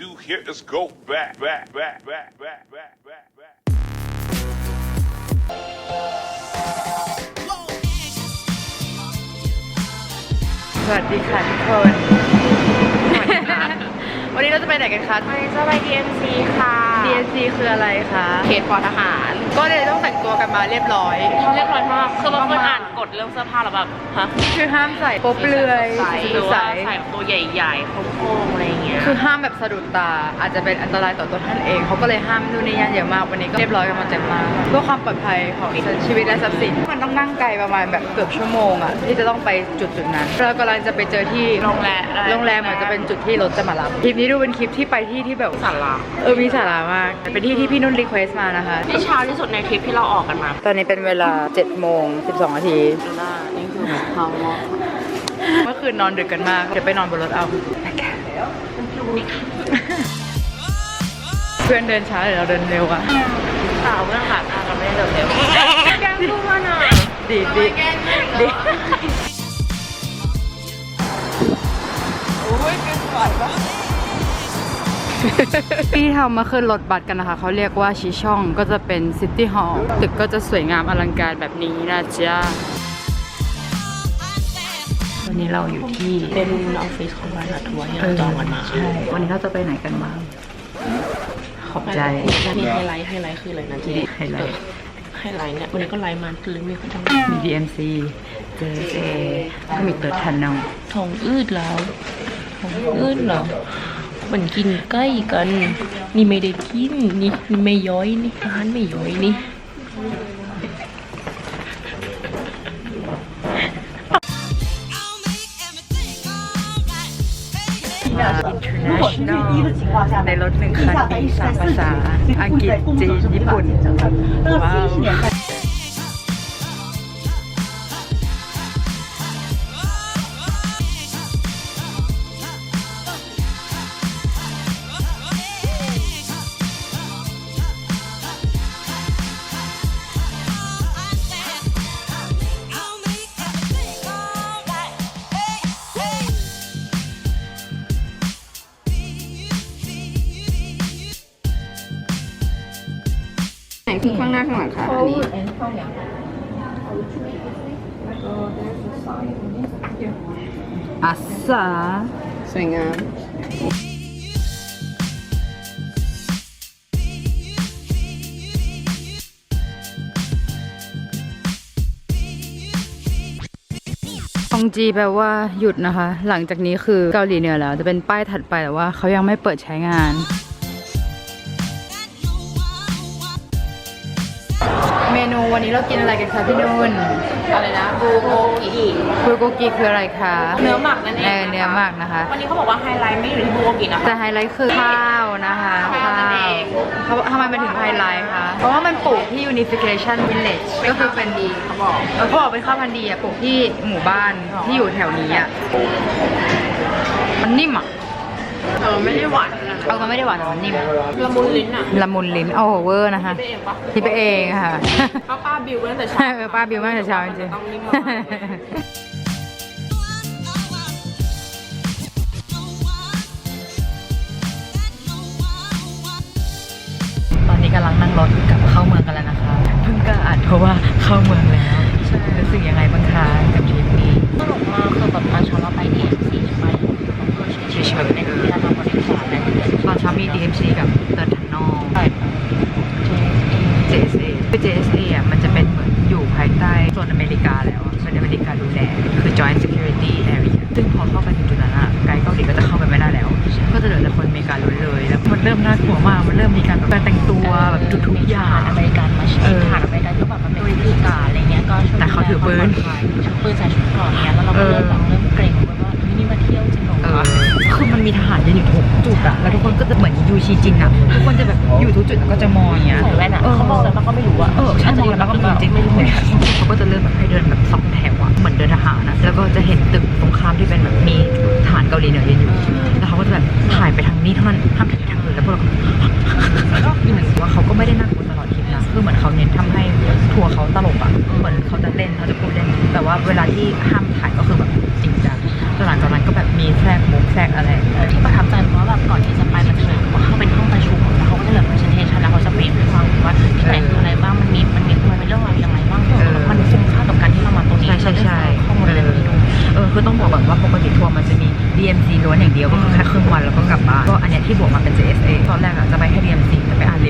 do here is go back, back, back, back, back, back, back, back. สวัสดีค่ะทุกคน วันนี้เราจะไปไหนกันคะ วันนี้จะไป DMC ค่ะ DSC คืออะไรคะเขตปอทหาร ก็เลยต้องแต่งตัวกันมาเรียบร้อย เรียบร้อยมาก คือว่าเพื่อนอ่านกฎเรื่องเสื้อผ้าแล้วแบบ ฮะคือห้ามใส่โป๊เปลือยใส่สีหรือใสว่าใส่ตัวใหญ่ๆโค้งๆอะไรอย่างเงี้ย คือห้ามแบบสะดุดตา อาจจะเป็นอันตรายต่อตัวท่านเอง เขาก็เลยห้ามนู่นนี่นั่นเยอะมาก วันนี้ก็เรียบร้อยกันมาเต็มมากเพื่อความปลอดภัยของชีวิตและทรัพย์สิน มันต้องนั่งไกลประมาณแบบเกือบชั่วโมงอะที่จะต้องไปจุดจุดๆนั้น เรากำลังจะไปเจอที่โรงแรม โรงแรมเหมือนจะเป็นจุดที่รถจะมารับ คลิปนี้ดูเป็นคลิปที่ไปที่ที่แบบสาระเออ มีสาระมาก เป็นที่ที่พี่นุ่นรีเควสมานะคะ ที่เช้าที่สุดในทริปที่เราออกกันมา ตอนนี้เป็นเวลา7โมง12นาทีดูหน้านี่คือเขาเมื่อคืนนอนดึกกันมาก เดี๋ยวไปนอนบนรถเอา เพื่อนเดินช้าเดี๋ยวเราเดินเร็วอะสาวเมื่อขาตากันไม่ได้เร็วๆแกล้งพูดมาหน่อยดีดีดีที่ทำมาขึ้นรถบัสกันนะคะ เขาเรียกว่าชิช่องก็จะเป็นซิตี้ฮอลล์ตึกก็จะสวยงามอลังการแบบนี้นะจ๊ะ วันนี้เราอยู่ที่เป็นออฟฟิศของบริษัททัวร์ที่เราจองกันมาใช่วันนี้เราจะไปไหนกันบ้างขอบใจนี่ไฮไลท์ไฮไลท์คืออะไรนะจีไฮไลท์ไฮไลท์เนี่ยวันนี้ก็ไลฟ์มาหรือมีคนจองมี DMC JSA ก็มีเติร์ดทันนองท้องอืดแล้วท้องอืดเหรอเหมือนกินใกล้กัน นี่ไม่ได้กินนี่นี่ไม่ย้อยนี่อาหารไม่ย้อยนี่ International ในรถหนึ่งคันมีสามภาษา อังกฤษ จีน ญี่ปุ่น ว้าว นคือข้างหน้าข้างหลังคะอันนี้อัสสาสวยงามทองจีแปลว่าหยุดนะคะ หลังจากนี้คือเกาหลีเหนือแล้ว จะเป็นป้ายถัดไปแต่ว่าเขายังไม่เปิดใช้งาน วันนี้เรากินอะไรกันคะพี่นุ่นอะไรนะบูโกกิคุยโกกิคืออะไรคะ เนื้อหมักนั่นเองเออเนื้อหมักนะคะ วันนี้เขาบอกว่าไฮไลท์ไม่อยู่ที่บูโกกินะคะแต่ไฮไลท์คือข้าวนะคะข้าวนั่นเองเขาทำไมมันถึงไฮไลท์คะเพราะว่ามันปลูกที่ Unification Village ก็คือเป็นดีเขาบอกเขาบอกเป็นข้าวพันธุ์ดีอะปลูกที่หมู่บ้านที่อยู่แถวนี้อะมันนิ่มอะ เออไม่ได้หวานนะเอามันไม่ได้หวานแต่มันนิ่มละมุนลิ้นอะละมุนลิ้นโอ้โหเวอร์นะคะไปเองปะคิดไปเองค่ะ ป้าป้าบิวตั้งแต่ใช่เช้าเออป้าบิวมากแต่เช้าจริงต้องนิ่มๆมากตอนนี้กำลังนั่งรถกลับเข้าเมืองกันแล้วนะคะ เพิ่งก็อ่านเพราะว่าเข้าเมืองแล้วรู้สึกยังไงบ้างคะกับทริปนี้ตลกมากคือแบบตอนเช้าเราไป DMC ไป เฉยๆในที่เราทำบริการอะไรอย่างเงี้ยตอนเช้ามี DMC กับเติร์ดทันนอล JSA คือ JSA อะมันจะเป็นเหมือนอยู่ภายใต้โซนอเมริกาแล้วอะโซนอเมริกาดูแลคือ Joint Security Area ซึ่งพอเข้าไปถึงจุดนั้นอะไกด์เกาหลีก็จะเข้าไปไม่ได้แล้ว ก็จะเหลือแต่คนอเมริกาล้วนเลย แล้วมันเริ่มน่ากลัวมาก มันเริ่มมีการแบบการแต่งตัวแบบทุกๆอย่างอเมริกันมาเออทหารอเมริกันก็แบบมันเป็นวิธีการอะไรเงี้ยก็ช่วยแต่เขาถือปืนถือปืนใส่ชุดเกราะเงี้ยแล้วเราก็เริ่มแบบ จะเหมือนยูชีจินอะทุกคนจะแบบอยู่ทุกจุดแล้วก็จะมองอย่างเงี้ยใส่แว่นอะเขาบอกแล้วเราก็ไม่รู้อะเออใช่มองแล้วก็มีจริงไม่รู้เหมือนกันเขาก็จะเริ่มแบบให้เดินแบบสองแถวอะเหมือนเดินทหารอะแล้วก็จะเห็นตึกตรงข้ามที่เป็นแบบมีทหารเกาหลีเหนือยืนอยู่แล้วเขาก็จะแบบถ่ายไปทางนี้เท่านั้นห้ามถ่ายไปทางอื่นแล้วพวกเราก็เหมือนว่าเขาก็ไม่ได้น่ากลัวตลอดทริปนะคือเหมือนเขาเน้นทำให้ทัวร์เขาตลกอะเหมือนเขาจะเล่นเขาจะพูดเล่นแต่ว่าเวลาที่ห้ามถ่ายก็คือีแทรกมุกแทรกอะไรที่ประทับใจเพราะแบบก่อนที่จะไปมันจะเหมเข้าเป็นห้องประชุมแล้วเขาก็จะเหลือ presentation แล้วเขาจะเบรกให้ฟังว่าที่ไหนคือะไรบ้างมันมีมันมีมันเป็นเรื่องอะไรยังไงบ้างมันคุ้มค่ากับการที่เรามาตรงนี้ใช่ใช่ใช่ข้อมูลอะไรนี้เออคือต้องบอกแบบว่าปกติทัวร์มันจะมี DMC ล้วนอย่างเดียวก็คือแค่ครึ่งวันแล้วก็กลับบ้านก็อันเนี้ยที่บวกมาเป็น JSA ตอนแรกอะจะไปแค่ DMC แต่ไปอ่าน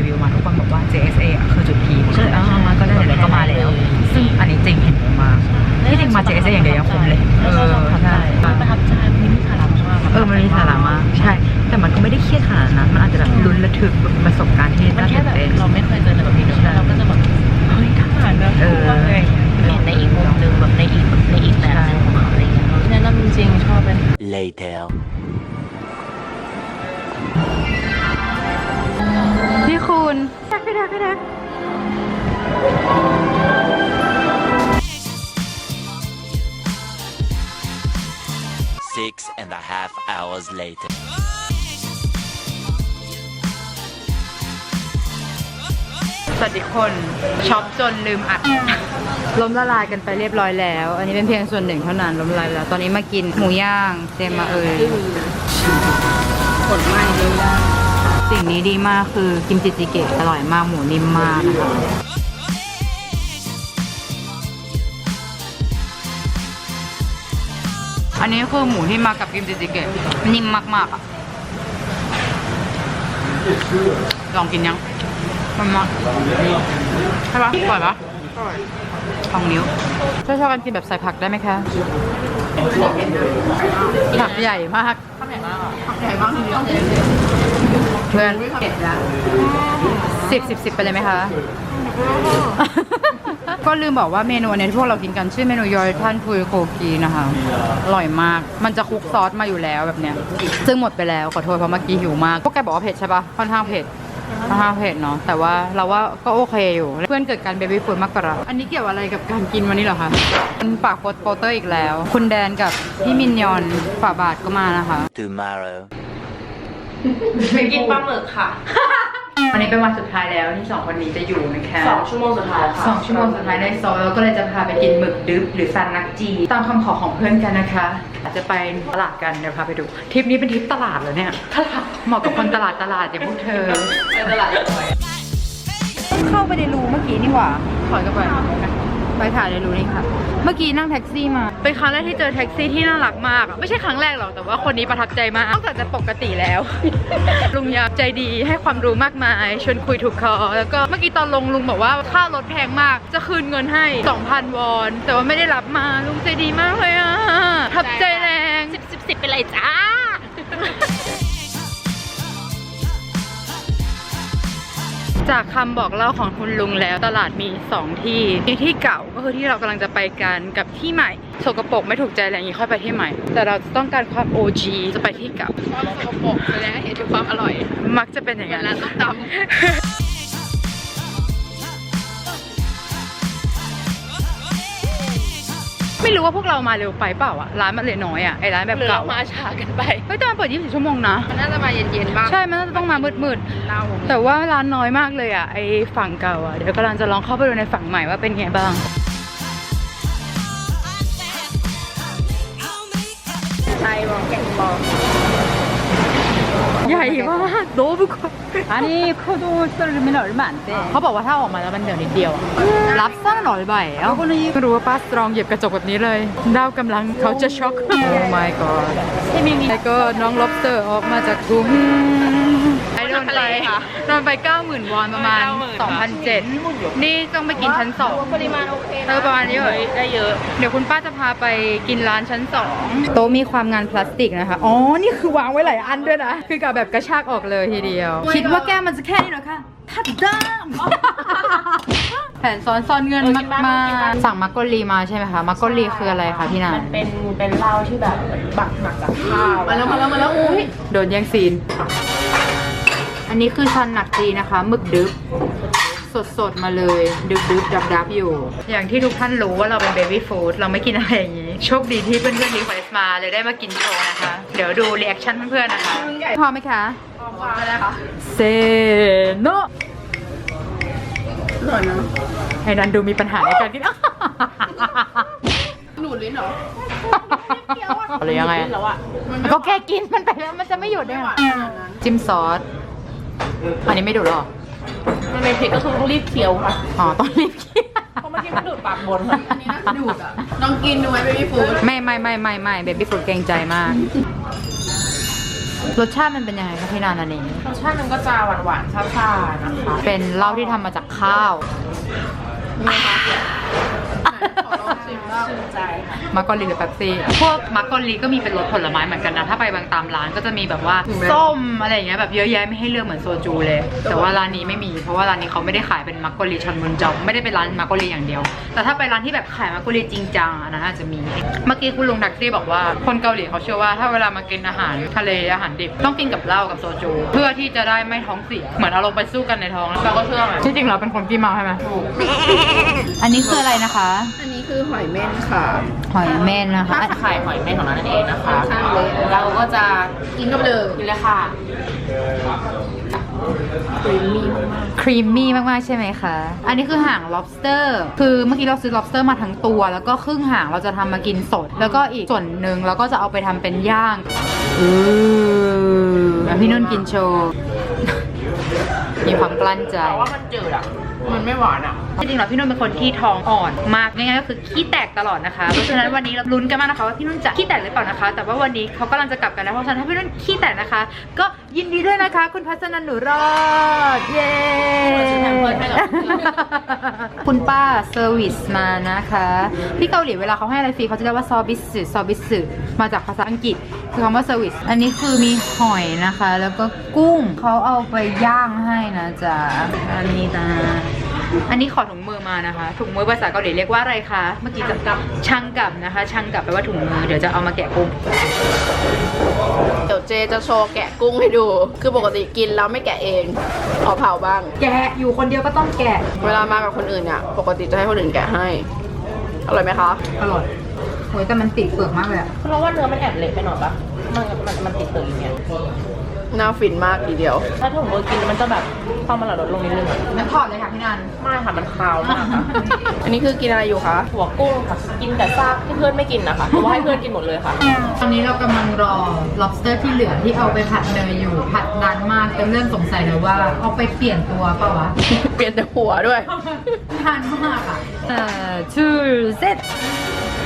คุณ Six and a half hours later. สวัสดีคนช็อปจนลืมอัด ล้มละลายกันไปเรียบร้อยแล้ว อันนี้เป็นเพียงส่วนหนึ่งเท่านั้นล้มละลายแล้ว ตอนนี้มากินหมูย่างเจมมาเอยผลไม้เลยได้ สิ่งนี้ดีมากคือกิมจิจิเกะอร่อยมากหมูนิ่มมากนะคะอันนี้คือหมูที่มากับกิมจิจิเกะนิ่มมากๆอะลองกินยังมันมากใช่ปะอร่อยปะทองนิ้วชอบชอบกันกินแบบใส่ผักได้ไหมคะผักใหญ่มากใหญ่มากทีเดียว เพื่อนเผ็ดละสิบสิบสิบไปเลยไหมคะ ก็ลืมบอกว่าเมนูอันนี้ที่พวกเรากินกันชื่อเมนูยอยท่านพุยโคกีนะคะอร่อยมากมันจะคลุกซอสมาอยู่แล้วแบบเนี้ย ซึ่งหมดไปแล้วขอโทษเพราะเมื่อกี้หิวมากพวกแกบอกว่าเผ็ดใช่ปะค่อนข้างเผ็ดค่อนข้างเผ็ดเนาะแต่ว่าเราว่าก็โอเคอยู่ เพื่อนเกิดการเบบี้ฟูดมากกว่าเราอันนี้เกี่ยวอะไรกับการกินวันนี้เหรอคะคุณปากโปเตอร์อีกแล้ว คุณแดนกับพี่มินยอนฝ่าบาทก็มานะคะ Tomorrow. ไปกินปลาหมึกค่ะ วันนี้เป็นวันสุดท้ายแล้วที่สองคนนี้จะอยู่นะคะสองชั่วโมงสุดท้ายค่ะสองชั่วโมงสุดท้ายในโซลเราก็เลยจะพาไปกินหมึกดึบหรือซันนักจี ตามคำขอของเพื่อนกันนะคะ อาจจะไปตลาดกันเดี๋ยวพาไปดูทริปนี้เป็นทริปตลาดเหรอเนี่ยตลาดเหมาะกับคนตลาดตลาดอย่างพวกเธอไปตลาดเลยเข้าไปในรูเมื่อกี้นี่หว่าถอยกลับไป ไปถ่ายในรูนี่ค่ะ เมื่อกี้นั่งแท็กซี่มา เป็นครั้งแรกที่เจอแท็กซี่ที่น่ารักมากอะไม่ใช่ครั้งแรกหรอก แต่ว่าคนนี้ประทับใจมากนอกจากจะปกติแล้ว ลุงยาใจดีให้ความรู้มากมาย ชวนคุยถูกคอ แล้วก็เมื่อกี้ตอนลงลุงบอกว่าค่ารถแพงมาก จะคืนเงินให้ 2,000 วอน แต่ว่าไม่ได้รับมา ลุงใจดีมากเลยอะประทับใจแรงสิบสิบสิบไปเลยจ้า จากคำบอกเล่าของคุณลุงแล้วตลาดมี 2 ที่มีที่เก่าก็คือที่เรากำลังจะไปกันกับที่ใหม่สกปรกไม่ถูกใจอะไรอย่างนี้ค่อยไปที่ใหม่ แต่เราจะต้องการความ OG จะไปที่เก่าความสกปรกแสดงให้เห็นถึงความอร่อย มักจะเป็นอย่างนั้นเหมือนร้านส้มต ไม่รู้ว่าพวกเรามาเร็วไปเปล่าอะร้านมันเลยน้อยอะไอร้านแบบหรือเก่าเรามาช้ากันไป เฮ้ยแต่มันเปิด 24 ชั่วโมงนะ มันน่าจะมาเย็นๆบ้างใช่ มันน่าจะต้องมามืดเล่าๆ แต่ว่าร้านน้อยมากเลยอะไอฝั่งเก่าอะเดี๋ยวกำลังจะลองเข้าไปดูในฝั่งใหม่ว่าเป็นไงบ้าง ไทยบอกแกงบอก ใหญ่มากโดบุกอันนี้เขาดูสตรีมินอร์มันเต้เขาบอกว่าถ้าออกมาแล้วมันเดี๋ยวนิดเดียวอะรับสั้นหน่อยใบเอ้าไม่รู้ว่าป้าสตรองเหยียบกระจกแบบนี้เลยดาวกำลังเขาจะช็อก โอ้ my god ที่มีแล้วก็น้องล็อบสเตอร์ออกมาจากถุงไอ้ โดนไปโดนไป90,000วอนประมาณ2,007นี่ต้องไปกินชั้นสองปริมาณโอเคเออประมาณนี้เลยได้เยอะ เดี๋ยวคุณป้าจะพาไปกินร้านชั้นสองโต๊ะมีความงานพลาสติกนะคะ อ๋อ นี่คือวางไว้หลายอันด้วยนะ คือกับแบบกระชากออกเลยทีเดียว คิดว่าแก้วมันจะแค่นี้เหรอคะทัดด้ามแผนซ้อนซ่อนเงินมากมาสั่งมักโกลีมาใช่ไหมคะ มักโกลีคืออะไรคะพี่นานมันเป็นเป็นเหล้าที่แบบเหมือนบักหมักกับข้าว มาแล้วมาแล้วมาแล้วอุ้ยโดนแย่งซีน อันนี้คือซันหนักจีนะคะหมึกดึบสดสดๆมาเลยดึบดึบดับดับอยู่ อย่างที่ทุกท่านรู้ว่าเราเป็นเบบี้ฟู้ดเราไม่กินอะไรอย่างนี้ โชคดีที่เพื่อนๆรีเควสมาเลยได้มากินโชว์นะคะ เดี๋ยวดูรีแอคชั่นเพื่อนๆนะคะพร้อมไหมคะ พอแล้วค่ะเซโนอร่อยนะไอ้นันดูมีปัญหาในการกินหนูลิ้นเหรอหรือยังไงแล้วอะก็แค่กินมันไปแล้วมันจะไม่หยุดได้หรอจิ้มซอส อันนี้ไม่ดูหรอ มันเป็นพริกก็คือต้องรีบเคี้ยวค่ะ อ๋อต้องรีบกินเพราะเมื่อกี้มันดูดปากบนค่ะอันนี้น่าจะดูดอะลองกินดูไหมเบบี้ฟู้ดไม่ไม่ไม่ไม่ไม่เบบี้ฟูดเกรงใจมาก รสชาติมันเป็นยังไงคะพี่นานานีรสชาติมันก็จะหวานๆซ่าๆนะคะ เป็นเหล้าที่ทำมาจากข้าวขอลองชิมบ้าง มักกะลีหรือเป๊ปซี่พวกมักกะลีก็มีเป็นรสผลไม้เหมือนกันนะ ถ้าไปบางตามร้านก็จะมีแบบว่าส้มอะไรอย่างเงี้ยแบบเยอะแยะไม่ให้เลือกเหมือนโซจูเลย แต่ว่าร้านนี้ไม่มี เพราะว่าร้านนี้เขาไม่ได้ขายเป็นมักกะลีชอนมุนจองไม่ได้เป็นร้านมักกะลีอย่างเดียว แต่ถ้าไปร้านที่แบบขายมักกะลีจริงจังอันนั้นอาจจะมี เมื่อกี้คุณลุงดักซี่บอกว่าคนเกาหลีเขาเชื่อว่าถ้าเวลามากินอาหารทะเลอาหารดิบต้องกินกับเหล้ากับโซจู เพื่อที่จะได้ไม่ท้องเสียเหมือนเอาลงไปสู้กันในท้องเราก็เชื่อที่จริงเราเป็นคนขี้เมาใช่ไหมอันนี้คืออะไรนะคะอันนี้คือหอยเม่นค่ะ หอยเม่นนะคะไข่หอยแม่ของเรานั่นเองนะคะ ข้างเลยเราก็จะกินก็ไปเลยกินเลยค่ะ ครีมมี่มากๆใช่ไหมคะ อันนี้คือหาง lobster คือเมื่อกี้เราซื้อ lobster มาทั้งตัว แล้วก็ครึ่งหางเราจะทำมากินสด แล้วก็อีกส่วนหนึ่งเราก็จะเอาไปทำเป็นย่างอือแล้วพี่นุ่นกินโชว์ มีความกลั้นใจ แต่ว่ามันจืดอะ มันไม่หวานอะ จริงๆแล้วพี่นุ่นเป็นคนที่ท้องอ่อนมากง่ายๆก็คือขี้แตกตลอดนะคะ เพราะฉะนั้นวันนี้เราลุ้นกันมากนะคะว่าพี่นุ่นจะขี้แตกหรือเปล่านะคะ แต่ว่าวันนี้เขากำลังจะกลับกันแล้วเพราะฉะนั้นถ้าพี่นุ่นขี้แตกนะคะ ก็ยินดีด้วยนะคะ คุณพัฒนันหนูรอดเย้คุณป้าเซอร์วิสมานะคะที่เกาหลีเวลาเขาให้อะไรฟรีเขาจะเรียกว่าซอบิสึซอบิสึมาจากภาษาอังกฤษคือคำว่าเซอร์วิสอันนี้คือมีหอยนะคะ แล้วก็กุ้งเขาเอาไปย่างให้นะจ๊ะอันนี้นะ อันนี้ขอถุงมือมานะคะ ถุงมือภาษาเกาหลีเรียกว่าอะไรคะ เมื่อกี้จะกับช่างกับนะคะ ช่างกับแปลว่าถุงมือ เดี๋ยวจะเอามาแกะกุ้ง เดี๋ยวเจจะโชว์แกะกุ้งให้ดู คือปกติกินแล้วไม่แกะเอง ขอเผาบ้าง แกะอยู่คนเดียวก็ต้องแกะ เวลามากับคนอื่นเนี่ย ปกติจะให้คนอื่นแกะให้ อร่อยไหมคะ อร่อยโอ้ยแต่มันติดเปลือกมากเลยอะเพราะว่าเนื้อมันแอบเละไปหน่อยปะ มันมันมันติดตัวอย่างเงี้ยน่าฟินมากทีเดียว ถ้าถุงมือกินมันจะแบบความมันลดลงนิดนึงอะงั้นถอดเลยค่ะพี่นันไม่ค่ะมันคาวมากอะอันนี้คือกินอะไรอยู่คะหัวกุ้งค่ะ กินแต่ซากที่เพื่อนไม่กินนะคะเพราะว่าให้เพื่อนกินหมดเลยค่ะ ตอนนี้เรากำลังรอ lobster ที่เหลือที่เอาไปผัดเนยอยู่ ผัดนานมากจนเริ่มสงสัยแล้วว่าเอาไปเปลี่ยนตัวเปล่าวะเปลี่ยนแต่หัวด้วยนานมากอะเอ่อ two set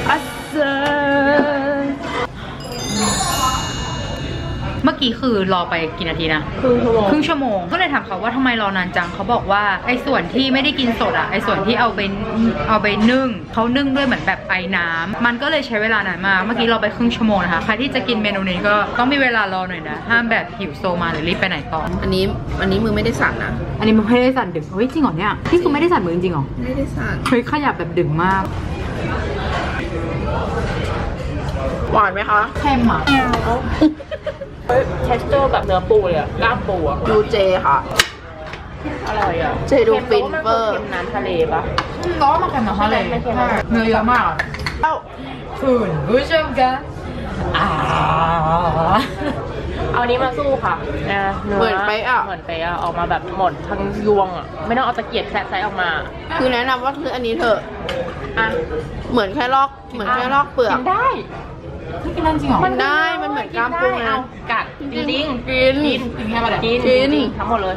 อัสเซ เมื่อกี้คือรอไปกี่นาทีนะ ครึ่งชั่วโมงครึ่งชั่วโมง ก็เลยถามเขาว่าทำไมรอนานจังเขาบอกว่าไอ้ส่วนที่ไม่ได้กินสดอะไอ้ส่วนที่เอาไปเอาไปนึ่งเขานึ่งด้วยเหมือนแบบไอ้น้ำมันก็เลยใช้เวลานานมากเมื่อกี้เราไปครึ่งชั่วโมงนะคะใครที่จะกินเมนูนี้ก็ต้องมีเวลารอหน่อยนะห้ามแบบหิวโซมาหรือรีบไปไหนต่อ อันนี้อันนี้มือไม่ได้สั่นนะอันนี้มันไม่ได้สั่นดึงเฮ้ยจริงเหรอเนี่ยพี่คือไม่ได้สั่นมือจริงๆเหรอไม่ได้สั่นเฮ้ยขยับแบบดึงมากหวานไหมคะ เค็มอะ เฮ้ย texture แบบเนื้อปูเลยอะกล้ามปูอะดูเจค่ะ อร่อยอะเจดูฟินค็มเวอร์เค็มน้ำทะเลปะก็มาเค็มนะเขาเลยไม่เค็ม เนื้อเยอะมากเอ้าคุณผู้ชมกันอ่าเอาอันนี้มาสู้ค่ะนะเนื้อเหมือนเป๊ะอะ เหมือนเป๊ะอะออกมาแบบหมดทั้งยวงอะไม่ต้องเอาตะเกียบแคะไซส์ออกมาคือแนะนำว่าคืออันนี้เถอะ อะเหมือนแค่ลอก เหมือนแค่ลอกเปลือก กินได้ ไม่กินนั่นจริงเหรอ มันได้มันเหมือนกล้ามปูได้นะเอากัดจริงๆกิน กินกินแค่ประเดี๋ยวกินกิน จริงๆทั้งหมดเลย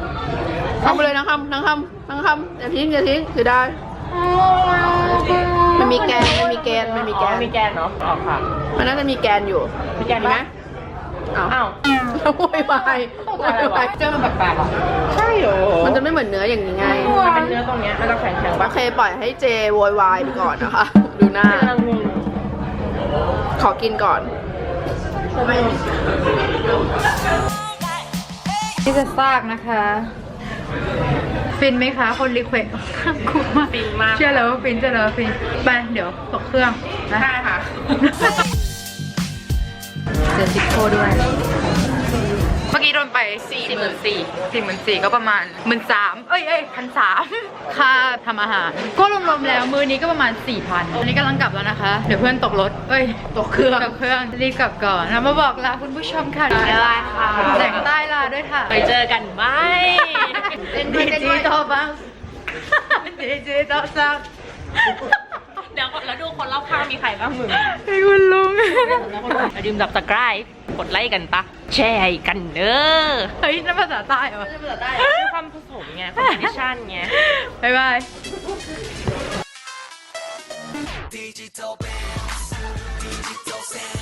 ทำไปเลยทั้งคำทั้งคำทั้งคำอย่าทิ้งอย่าทิ้งคือได้ มันมีแกนมันมีแกนมันมีแกอ๋อนมีแกนเนาะออกค่ะ มันน่าจะมีแกนอยู่มีแกนมีไหมปะ อ้าวอ้าว แล้วโวยวายโวยวายเจอมันแปลกๆเหรอใช่เหรอมันจะไม่เหมือนเนื้ออย่างนี้ไง มันเป็นเนื้อตรงเนี้ยมันจะแข็งแข็งๆโอปะเคปล่อยให้เจโวยวายไปก่อนนะคะ ดูหน้ากำลังงง ขอกินก่อนนี่จะซากนะคะ ฟินไหมคะ คนรีเควสคุ้มมากฟินมาก เชื่อแล้วว่าฟินเชื่อแล้วว่าฟิน ไป เดี๋ยวตกเครื่องนะใช่ค่ะ เจอซิโก้ด้วยเมื่อกี้โดนไปสี่หมื่นสี่สี่หมื่นสี่ก็ประมาณหมื่นสามเอ้ยเอ้ยพันสามค่าทำอาหาร ก็รวมๆแล้วมือนี้ก็ประมาณสี่พันอันนี้กำลังกลับแล้วนะคะ เดี๋ยวเพื่อนตกรถ เอ้ย ตกเครื่อง ตกเครื่อง รีบกลับก่อนแล้วมาบอกลาคุณผู้ชมค่ะบ๊ายบายค่ะแสงใต้ลาด้วยค่ะ ไปเจอกันไหมดิจิตอลบ้างดิจิตอลซับเดี๋ยวก่อนแล้วดูคนรอบข้างมีใครบ้างมึงให้คุณลุงอย่าลืมดับสไครป์กดไลค์กันปะ แชร์ให้กันเด้อเฮ้ยนั่นภาษาใต้เหรอด้วยความผสมไงคอมบิเนชั่นไงบ๊ายบาย Digital bands, digital sound.